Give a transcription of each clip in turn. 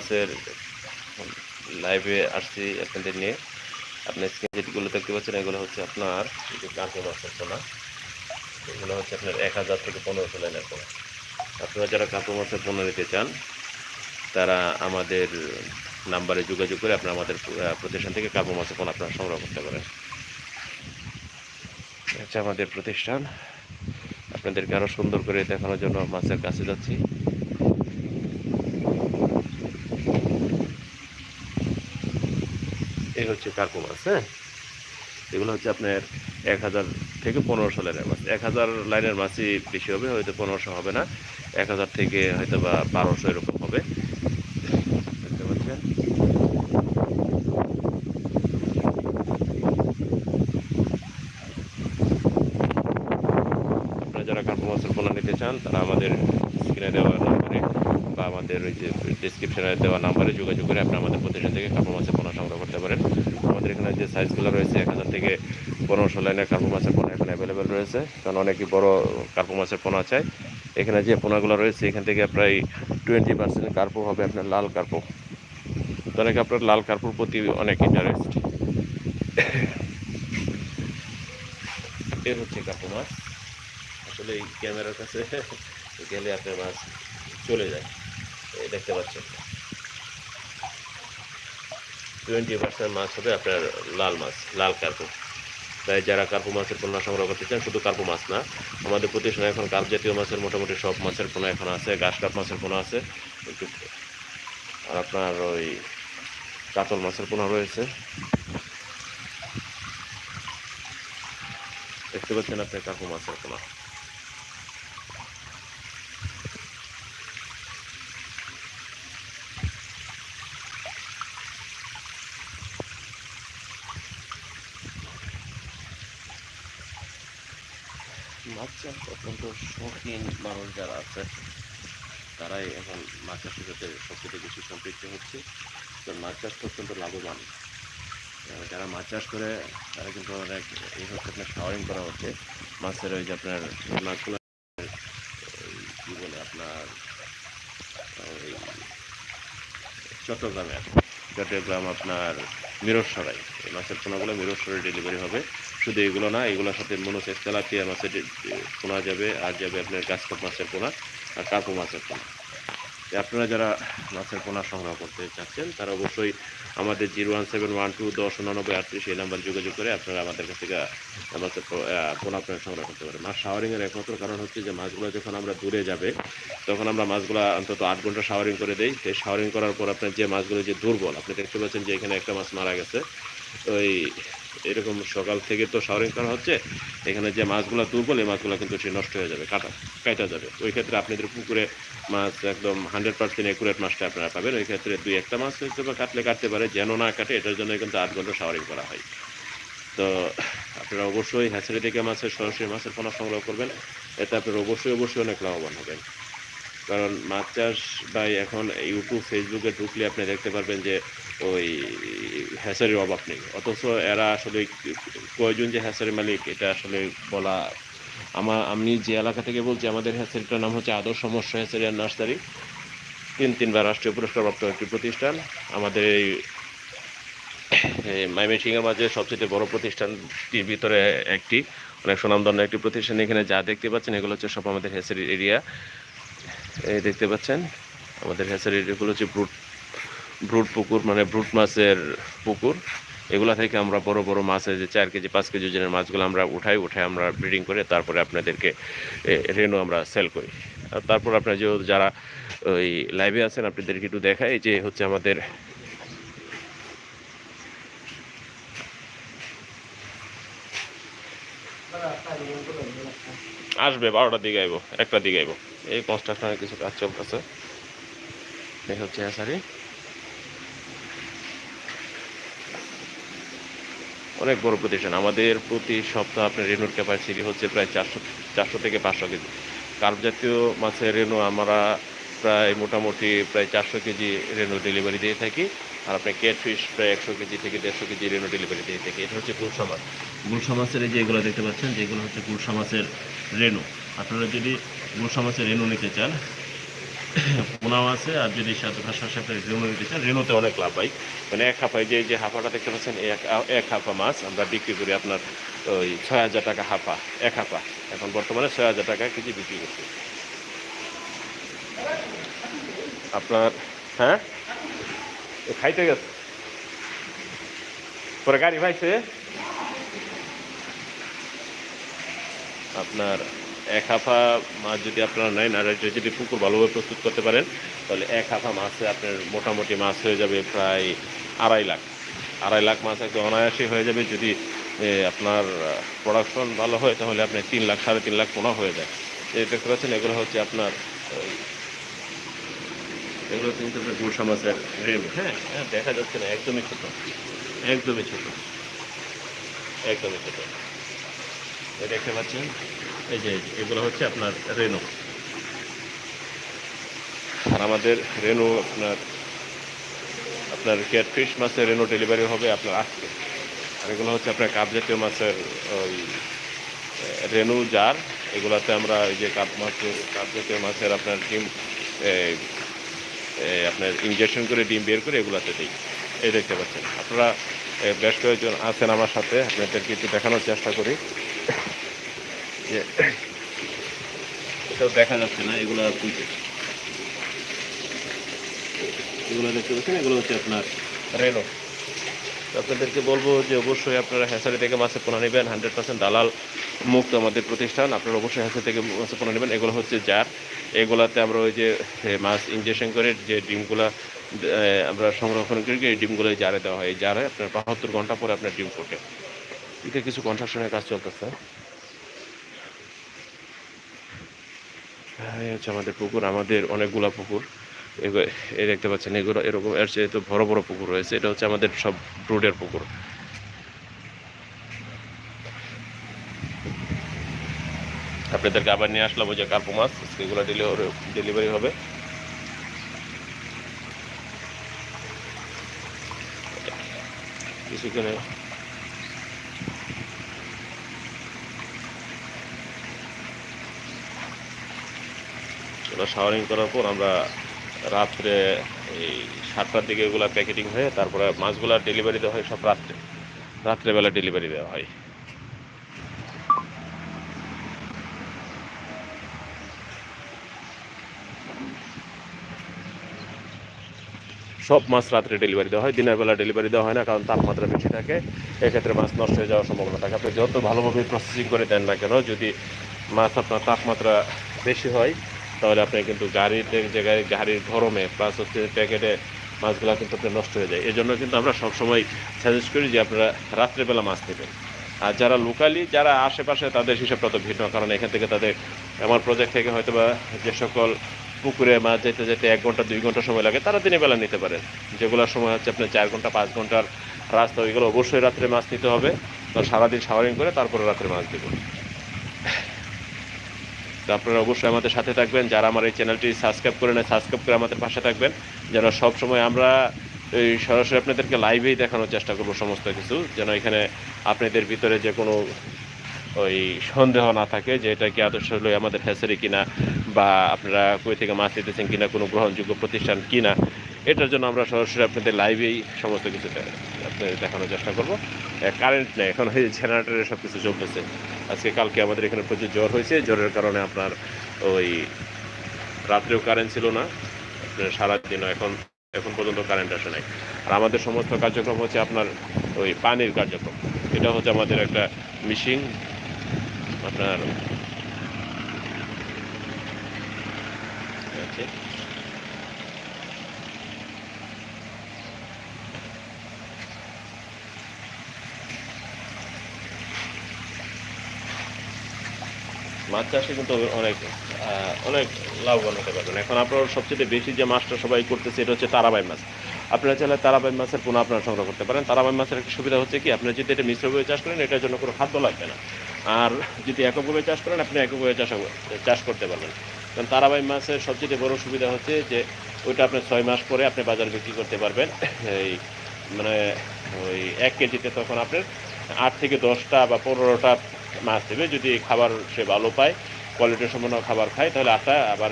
মাছের লাইভে আসছি আপনাদের নিয়ে। আপনার স্ক্রিন যেগুলো দেখতে পাচ্ছেন, এগুলো হচ্ছে আপনার যে মাছের পোনা এগুলো হচ্ছে আপনার এক হাজার থেকে পনেরোশো লাইনের পোনা আপনারা যারা কাঁকো মাছের পোনা নিতে চান, তারা আমাদের নাম্বারে যোগাযোগ করে আপনারা আমাদের প্রতিষ্ঠান থেকে কাবু মাছের পোনা আপনারা সংগ্রহ করতে পারেন। হচ্ছে আমাদের প্রতিষ্ঠান। আপনাদেরকে আরও সুন্দর করে দেখানোর জন্য মাছের কাছে যাচ্ছি। হচ্ছে মাছ হ্যাঁ? এগুলো হচ্ছে আপনার এক হাজার থেকে পনেরোশো লাইনের মাছ। এক হাজার লাইনের মাছই বেশি হবে, হয়তো পনেরোশো হবে না। এক হাজার থেকে হয়তো বা বারোশো এরকম হবে। দেখতে পাচ্ছেন? আপনারা যারা কার্পো মাছের পোনা নিতে চান, তারা আমাদের স্ক্রিনে দেওয়া নাম্বারে বা আমাদের ওই যে ডিসক্রিপশনে দেওয়া নাম্বারে যোগাযোগ করে আপনি আমাদের প্রতিষ্ঠান থেকে কার্পো মাছের পোনা সংগ্রহ করতে পারেন আমাদের এখানে যে সাইজগুলো রয়েছে এক হাজার থেকে পনেরোশো লাইনের কার্পো মাছের পোনা এখানে অ্যাভেলেবেল রয়েছে। কারণ অনেকই বড় কার্পো মাছের পোনা চাই। এখানে যে পোনাগুলো রয়েছে, এখান থেকে প্রায় টোয়েন্টি পার্সেন্ট কার্পো হবে আপনার লাল কার্পো। তো অনেকে আপনার লাল কার্পোর প্রতি অনেক ইন্টারেস্ট এর হচ্ছে কার্পো মাছ। আসলে এই ক্যামেরার কাছে গেলে আপনার মাছ চলে যায়। দেখতে পাচ্ছেন। টোয়েন্টি পার্সেন্ট মাছ হবে আপনার লাল মাছ, লাল কার্পো। তাই যারা কার্পো মাছের পোনা সংগ্রহ করতে চান, শুধু কার্পো মাছ না, আমাদের প্রতিষ্ঠানে এখন কার্প জাতীয় মাছের মোটামুটি সব মাছের পোনা এখন আছে, ঘাস কাপ মাছের পোনা আছে আর আপনার ওই কাতল মাছের পোনা রয়েছে। দেখতে পাচ্ছেন আপনি কার্পো মাছের পোনা মাছ চাষ অত্যন্ত শৌখিন মানুষ যারা আছে, তারাই এখন মাছ চাষের সাথে সবথেকে বেশি সম্পৃক্ত হচ্ছে। তো মাছ চাষটা অত্যন্ত লাভবান। যারা মাছ চাষ করে, তারা কিন্তু অনেক এই হচ্ছে আপনার শাওয়ারিং করা হচ্ছে। মাছের ওই যে আপনার মাছগুলো, কী বলে আপনার ওই চট্টগ্রামে চট্টগ্রাম আপনার মিরসরাই। এই মাছের পোনাগুলো মিরসরাই ডেলিভারি হবে। শুধু এগুলো না, এগুলোর সাথে মনোসেস তেলাপিয়া মাছের পোনা যাবে, আর যাবে আপনার গাছকাপ মাছের পোনা আর কার্পো মাছের পোনা। আপনারা যারা মাছের পোনা সংগ্রহ করতে চাচ্ছেন, তারা অবশ্যই আমাদের zero one seven one two দশ উনানব্বই আটত্রিশ এই নাম্বার যোগাযোগ করে আপনারা আমাদের কাছ থেকে মাছের পোনা আপনারা সংগ্রহ করতে পারেন মাছ শাওয়ারিংয়ের একমাত্র কারণ হচ্ছে যে মাছগুলো যখন আমরা দূরে যাবে, তখন আমরা মাছগুলো অন্তত আট ঘণ্টা শাওয়ারিং করে দিই। সেই শাওয়ারিং করার পর আপনার যে মাছগুলো যে দুর্বল, আপনি দেখতে পাচ্ছেন যে এখানে একটা মাছ মারা গেছে। ওই এরকম সকাল থেকে তো শাওয়ারিং করা হচ্ছে, এখানে যে মাছগুলো দুর্বল এই মাছগুলো কিন্তু সে নষ্ট হয়ে যাবে, কাটা কাটা যাবে। ওই ক্ষেত্রে আপনাদের পুকুরে মাছ একদম হান্ড্রেড পার্সেন্ট একুরেট মাছটা আপনারা পাবেন, ওই ক্ষেত্রে দুই একটা মাছ হয়তো বা কাটলে কাটতে পারে, যেন না কাটে, এটার জন্য কিন্তু আট ঘণ্টা শাওয়ারিং করা হয়। তো আপনারা অবশ্যই হ্যাচারি থেকে মাছের সরাসরি মাছের পোনা সংগ্রহ করবেন, এতে আপনারা অবশ্যই অবশ্যই অনেক লাভবান হবেন। কারণ মাছ চাষ বা এখন ইউটিউব ফেসবুকে ঢুকলে আপনি দেখতে পারবেন যে ওই হ্যাচারির অভাব নেই। অথচ এরা আসলে কয়জন যে হ্যাচারি মালিক, এটা আসলে বলা আমার আমি যে এলাকা থেকে বলছি, আমাদের হ্যাচারিটার নাম হচ্ছে আদর্শ মৎস্য হ্যাচারি আর নার্সারি। তিন, তিনবার রাষ্ট্রীয় পুরস্কারপ্রাপ্ত একটি প্রতিষ্ঠান। আমাদের এই মাইমেসিংয়ের মাঝে সবচেয়ে বড় প্রতিষ্ঠানটির ভিতরে একটি, অনেক সুনামধন্য একটি প্রতিষ্ঠান। এখানে যা দেখতে পাচ্ছেন, এগুলো হচ্ছে সব আমাদের হ্যাচারির এরিয়া। এই দেখতে পাচ্ছেন? আমাদের হ্যাচারির এগুলো হচ্ছে ব্রুট ব্রুট পুকুর মানে ব্রুট মাছের পুকুর। এগুলা থেকে আমরা বড় বড় মাছের যে চার কেজি, পাঁচ কেজি ওজনের মাছগুলো আমরা উঠাই উঠাই আমরা ব্রিডিং করে তারপরে আপনাদেরকে রেনু আমরা সেল করি। আর তারপর আপনার যে যারা ওই লাইভে আছেন, আপনাদেরকে একটু দেখাই যে হচ্ছে আমাদের আসবে, বারোটার দিকে আইব, একটার দিকে আইব। এই কনস্ট্রাকশনের কিছু কাজ চলতেছে। হচ্ছে হ্যাচারি অনেক বড় প্রতিষ্ঠান আমাদের প্রতি সপ্তাহ আপনার রেনুর ক্যাপাসিটি হচ্ছে প্রায় চারশো চারশো থেকে পাঁচশো কেজি। কার্প জাতীয় মাছের রেনু আমরা প্রায় মোটামুটি প্রায় চারশো কেজি রেনু ডেলিভারি দিয়ে থাকি। আর আপনি ক্যাট ফিশ প্রায় একশো কেজি থেকে দেড়শো কেজি রেনু ডেলিভারি দিয়ে থাকি। এটা হচ্ছে গুলশা মাছ গুলশা মাছের এই যে এগুলো দেখতে পাচ্ছেন, যেগুলো হচ্ছে গুলশা মাছের রেনু আপনারা যদি গুলশা মাছের রেনু নিতে চান, পোনাও আছে, আর যদি সাথে পাশাপাশি আপনি রেনু নিতে চান রেনুতে অনেক লাভ ভাই। মানে এক হাফায় যে যে হাফাটা দেখতে পাচ্ছেন এক এক হাফা মাছ, আমরা বিক্রি করি আপনার ওই ছয় হাজার টাকা হাফা, এক হাফা। এখন বর্তমানে ছয় হাজার টাকা কেজি বিক্রি করছি। আপনার হ্যাঁ? খাইতে গেছে। পরে গাড়ি ভাইছে। আপনার এক হাফা মাছ যদি আপনারা নেন, আর যদি পুকুর ভালোভাবে প্রস্তুত করতে পারেন, তাহলে এক হাফা মাছে আপনার মোটামুটি মাছ হয়ে যাবে প্রায় আড়াই লাখ। আড়াই লাখ মাছ একদম অনায়াসই হয়ে যাবে। যদি আপনার প্রোডাকশন ভালো হয়, তাহলে আপনি তিন লাখ, সাড়ে তিন লাখ পোনা হয়ে যায়। দেখতে পাচ্ছেন এগুলো হচ্ছে আপনার এগুলো কিন্তু গুলশা মাছের রেম হ্যাঁ হ্যাঁ দেখা যাচ্ছে না, একদমই ছোট। একদমই ছোট। একদমই ছোট। দেখতে পাচ্ছেন? এই যে এগুলো হচ্ছে আপনার রেনু আর আমাদের রেনু আপনার আপনার ক্যাটফিশ মাছের রেনু ডেলিভারি হবে আপনার আজকে। আর এগুলো হচ্ছে আপনার কাপ জাতীয় মাছের ওই রেনু জার এগুলাতে আমরা এই যে কাপ মাছের, কাপ জাতীয় মাছের আপনার ডিম আপনার ইনজেকশন করে ডিম বের করে এগুলাতে দিই। এই দেখতে পাচ্ছেন। আপনারা বেশ কয়েকজন আছেন আমার সাথে, আপনাদেরকে একটু দেখানোর চেষ্টা করি। যে, এটাও দেখা যাচ্ছে না, এগুলো এগুলো দেখতে পাচ্ছেন? এগুলো হচ্ছে আপনার রেনো আপনাদেরকে বলব যে অবশ্যই আপনারা হ্যাসারি থেকে মাছের পোনা নেবেন হান্ড্রেড পার্সেন্ট দালাল মুক্ত আমাদের প্রতিষ্ঠান। আপনারা অবশ্যই হ্যাসারি থেকে মাছের পোনা নেবেন। এগুলো হচ্ছে জার। এগুলাতে আমরা ওই যে মাছ ইনজেকশন করে যে ডিমগুলা আমরা সংরক্ষণ করি এই ডিমগুলো জারে দেওয়া হয়। এই জারে আপনার বাহাত্তর ঘণ্টা পরে আপনার ডিম ফোটে। এটা কিছু কনস্ট্রাকশনের কাজ চলতেছে হ্যাঁ, হচ্ছে আমাদের পুকুর আমাদের অনেকগুলা পুকুর। এই দেখতে পাচ্ছেন এগুলো এরকম এর চেয়ে তো বড় বড় পুকুর রয়েছে। এটা হচ্ছে আমাদের সব ব্রুডের পুকুর। আপনাদেরকে আবার নিয়ে আসলাম, ওই যে কার্পো মাছ, সেগুলো ডেলিভারি ডেলিভারি হবে। কিছুক্ষণে শাওয়ারিং করার পর আমরা রাত্রে এই সাতটার দিকে এগুলো প্যাকেটিং হয়ে তারপরে মাছগুলো ডেলিভারি দেওয়া হয় সব রাত্রে। রাত্রেবেলা ডেলিভারি দেওয়া হয়। সব মাছ রাত্রে ডেলিভারি দেওয়া হয়, দিনের বেলা ডেলিভারি দেওয়া হয় না, কারণ তাপমাত্রা বেশি থাকে, এক্ষেত্রে মাছ নষ্ট হয়ে যাওয়ার সম্ভাবনা থাকে। আপনি যত ভালোভাবে প্রসেসিং করে দেন না কেন, যদি মাছ আপনার তাপমাত্রা বেশি হয়, তাহলে আপনি কিন্তু গাড়িতে যে গাড়ি গাড়ির গরমে প্লাস হচ্ছে প্যাকেটে মাছগুলো কিন্তু আপনার নষ্ট হয়ে যায়। এই জন্য কিন্তু আমরা সবসময় সাজেস্ট করি যে আপনারা রাত্রেবেলা মাছ নেবেন। আর যারা লোকালি যারা আশেপাশে, তাদের হিসাবটা তো ভিন্ন, কারণ এখান থেকে তাদের, আমার প্রজেক্ট থেকে হয়তো বা যে সকল পুকুরে মাছ যেতে যেতে এক ঘণ্টা, দুই ঘণ্টা সময় লাগে, তারা দিনের বেলা নিতে পারেন যেগুলোর সময় হচ্ছে আপনার চার ঘণ্টা, পাঁচ ঘণ্টার রাস্তা, ওইগুলো অবশ্যই রাত্রে মাছ নিতে হবে। তো সারাদিন শাওয়ারিং করে তারপরে রাত্রে মাছ দেবো। তো আপনারা অবশ্যই আমাদের সাথে থাকবেন। যারা আমার এই চ্যানেলটি সাবস্ক্রাইব করে নেয় সাবস্ক্রাইব করে আমাদের পাশে থাকবেন। যেন সবসময় আমরা এই সরাসরি আপনাদেরকে লাইভেই দেখানোর চেষ্টা করব সমস্ত কিছু। যেন এখানে আপনাদের ভিতরে যে কোনো ওই সন্দেহ না থাকে যে এটা কি আদর্শ হলো, আমাদের হ্যাসারি কিনা বা আপনারা কই থেকে মাছ দিতেছেন কিনা, কোনো গ্রহণযোগ্য প্রতিষ্ঠান কিনা, এটার জন্য আমরা সরাসরি আপনাদের লাইভেই সমস্ত কিছু আপনাদের দেখানোর চেষ্টা করব। কারেন্ট নেই, এখন এই জেনারেটারে সব কিছু চলতেছে। আজকে কালকে আমাদের এখানে প্রচুর জ্বর হয়েছে, জ্বরের কারণে আপনার ওই রাত্রেও কারেন্ট ছিল না, আপনার সারাদিনও এখন এখন পর্যন্ত কারেন্ট আসে নাই। আর আমাদের সমস্ত কার্যক্রম হচ্ছে আপনার ওই পানির কার্যক্রম। এটা হচ্ছে আমাদের একটা মিশিং আপনার আছে। মাছ চাষে কিন্তু অনেক অনেক লাভবান হতে পারবেন এখন আপনার সবচেয়ে বেশি যে মাছটা সবাই করতেছে, এটা হচ্ছে তারাবাই মাছ আপনারা চাইলে তারাবাই মাছের পোনা আপনারা সংগ্রহ করতে পারেন। তারাবাই মাছের একটা সুবিধা হচ্ছে কি আপনারা যদি এটা মিশ্রভাবে চাষ করেন, এটার জন্য কোনো খাদ্য লাগবে না। আর যদি এককভাবে চাষ করেন, আপনি এককভাবে চাষ চাষ করতে পারবেন। কারণ তারাবাই মাছের সবচেয়ে বড় সুবিধা হচ্ছে যে, ওইটা আপনি ছয় মাস পরে আপনি বাজারে বিক্রি করতে পারবেন। এই মানে ওই এক কেজিতে তখন আপনার আট থেকে দশটা বা পনেরোটা মাছ দেবে। যদি খাবার সে ভালো পায় কোয়ালিটির সম্পন্ন খাবার খায়, তাহলে আটটা আবার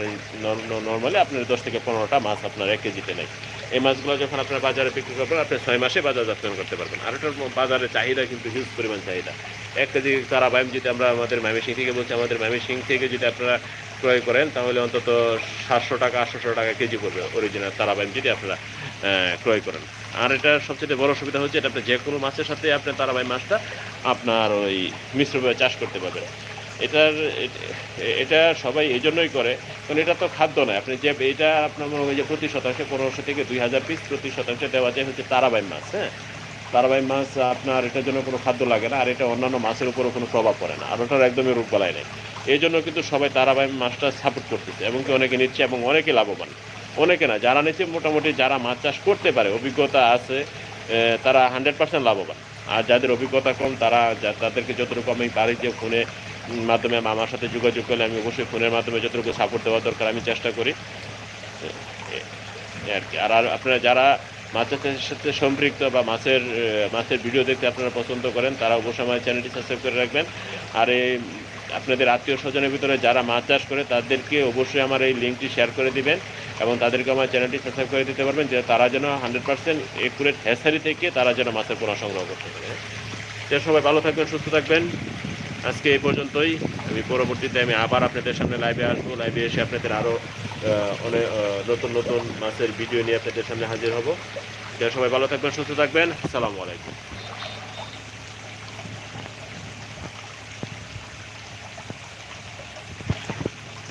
নর্মালি আপনার দশ থেকে পনেরোটা মাছ আপনার এক কেজিতে নেয়। এই মাছগুলো যখন আপনার বাজারে বিক্রি করবেন, আপনি ছয় মাসে বাজার বাজারজাতকরণ করতে পারবেন। আর এটার বাজারে চাহিদা কিন্তু হিউজ পরিমাণ চাহিদা। এক কেজি তারা বাইম যদি আমরা আমাদের ময়মনসিং থেকে বলছি, আমাদের ময়মনসিং থেকে যদি আপনারা ক্রয় করেন, তাহলে অন্তত সাতশো টাকা, আটশোশো টাকা কেজি পড়বে অরিজিনাল তারা বাইম যদি আপনারা ক্রয় করেন। আর এটা সবচেয়ে বড় সুবিধা হচ্ছে এটা আপনি যে কোনো মাছের সাথে আপনি তারাবাই মাছটা আপনার ওই মিশ্রভাবে চাষ করতে পারবেন। এটার, এটা সবাই এই জন্যই করে, কারণ এটা তো খাদ্য নয়। আপনি যে, এটা আপনার মনে হয় যে প্রতি শতাংশে পনেরোশো থেকে দুই হাজার পিস প্রতি শতাংশে দেওয়া যায় হচ্ছে তারাবাই মাছ হ্যাঁ? তারাবাই মাছ আপনার এটার জন্য কোনো খাদ্য লাগে না, আর এটা অন্যান্য মাছের উপরও কোনো প্রভাব পড়ে না, আর ওটার একদমই রোগ গলায় নেই। এই জন্য কিন্তু সবাই তারাবাই মাছটা সাপোর্ট করতেছে, এবং কি অনেকে নিচ্ছে এবং অনেকে লাভবান। অনেকে না, যারা নিচ্ছে মোটামুটি যারা মাছ চাষ করতে পারে, অভিজ্ঞতা আছে তারা হান্ড্রেড পার্সেন্ট লাভবান। আর যাদের অভিজ্ঞতা কম, তারা তাদেরকে যতটুকু আমি পারি যে, ফোনে মাধ্যমে আমার সাথে যোগাযোগ করলে আমি অবশ্যই ফোনের মাধ্যমে যতটুকু সাপোর্ট দেওয়া দরকার, আমি চেষ্টা করি। আর কি। আর আপনারা যারা মাছের সাথে সম্পৃক্ত বা মাছের মাছের ভিডিও দেখতে আপনারা পছন্দ করেন, তারা অবশ্যই আমার চ্যানেলটি সাবস্ক্রাইব করে রাখবেন। আর এই আপনাদের আত্মীয় স্বজনের ভিতরে যারা মাছ চাষ করে, তাদেরকে অবশ্যই আমার এই লিঙ্কটি শেয়ার করে দিবেন এবং তাদেরকে আমার চ্যানেলটি সাবস্ক্রাইব করে দিতে পারবেন, যে তারা যেন হান্ড্রেড পার্সেন্ট একুরেট হ্যাসারি থেকে তারা যেন মাছের পোনা সংগ্রহ করতে পারে। সবাই ভালো থাকবেন, সুস্থ থাকবেন। আজকে এই পর্যন্তই। আমি পরবর্তীতে আমি আবার আপনাদের সামনে লাইভে আসব। লাইভে এসে আপনাদের আরও অনেক নতুন নতুন মাছের ভিডিও নিয়ে আপনাদের সামনে হাজির হব। সবাই ভালো থাকবেন, সুস্থ থাকবেন। সালামু আলাইকুম।